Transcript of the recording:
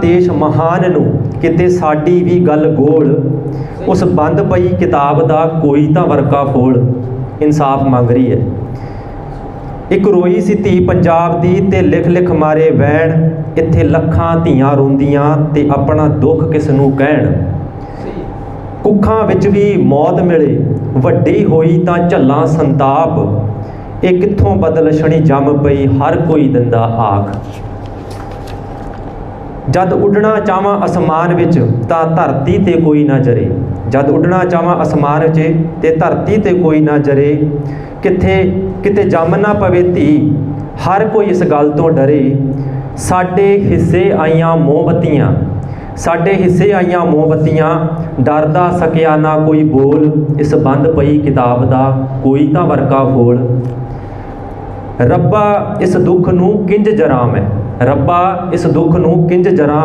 ਦੇਸ਼ ਮਹਾਨ ਨੂੰ ਕਿਤੇ ਸਾਡੀ ਵੀ ਗੱਲ ਗੋਲ, ਉਸ ਬੰਦ ਪਈ ਕਿਤਾਬ ਦਾ ਕੋਈ ਤਾਂ ਵਰਕਾ ਫੋਲ, ਇਨਸਾਫ ਮੰਗ ਰਹੀ ਹੈ। ਇੱਕ ਰੋਈ ਸੀ ਧੀ ਪੰਜਾਬ ਦੀ ਤੇ ਲਿਖ ਲਿਖ ਮਾਰੇ ਵੈਣ, ਇੱਥੇ ਲੱਖਾਂ ਧੀਆਂ ਰੋਂਦੀਆਂ ਤੇ ਆਪਣਾ ਦੁੱਖ ਕਿਸ ਨੂੰ ਕਹਿਣ। ਕੁੱਖਾਂ ਵਿੱਚ ਵੀ ਮੌਤ ਮਿਲੇ, ਵੱਡੀ ਹੋਈ ਤਾਂ ਝੱਲਾਂ ਸੰਤਾਪ, ਇਹ ਕਿੱਥੋਂ ਬਦਲਸ਼ਣੀ ਜੰਮ ਪਈ, ਹਰ ਕੋਈ ਦਿੰਦਾ ਆਖ। ਜਦ ਉੱਡਣਾ ਚਾਹਾਂ ਅਸਮਾਨ ਵਿੱਚ ਤਾਂ ਧਰਤੀ ਤੇ ਕੋਈ ਨਾ ਜਰੇ। ਜਦ ਉੱਡਣਾ ਚਾਹਾਂ ਅਸਮਾਨ ਵਿੱਚ ਤੇ ਧਰਤੀ ਤੇ ਕੋਈ ਨਾ ਜਰੇ। ਕਿੱਥੇ, ਕਿਤੇ ਜੰਮ ਨਾ ਪਵੇ ਧੀ, ਹਰ ਕੋਈ ਇਸ ਗੱਲ ਤੋਂ ਡਰੇ। ਸਾਡੇ ਹਿੱਸੇ ਆਈਆਂ ਮੋਮਬਤੀਆਂ, ਸਾਡੇ ਹਿੱਸੇ ਆਈਆਂ ਮੋਮਬਤੀਆਂ ਡਰਦਾ ਸਕਿਆ ਨਾ ਕੋਈ ਬੋਲ, ਇਸ ਬੰਦ ਪਈ ਕਿਤਾਬ ਦਾ ਕੋਈ ਤਾਂ ਵਰਕਾ ਫੋਲ ਰੱਬਾ ਇਸ ਦੁੱਖ ਨੂੰ ਕਿੰਜ ਜਰਾਮ ਹੈ? ਰੱਬਾ ਇਸ ਦੁੱਖ ਨੂੰ ਕਿੰਜ ਜਰਾਮ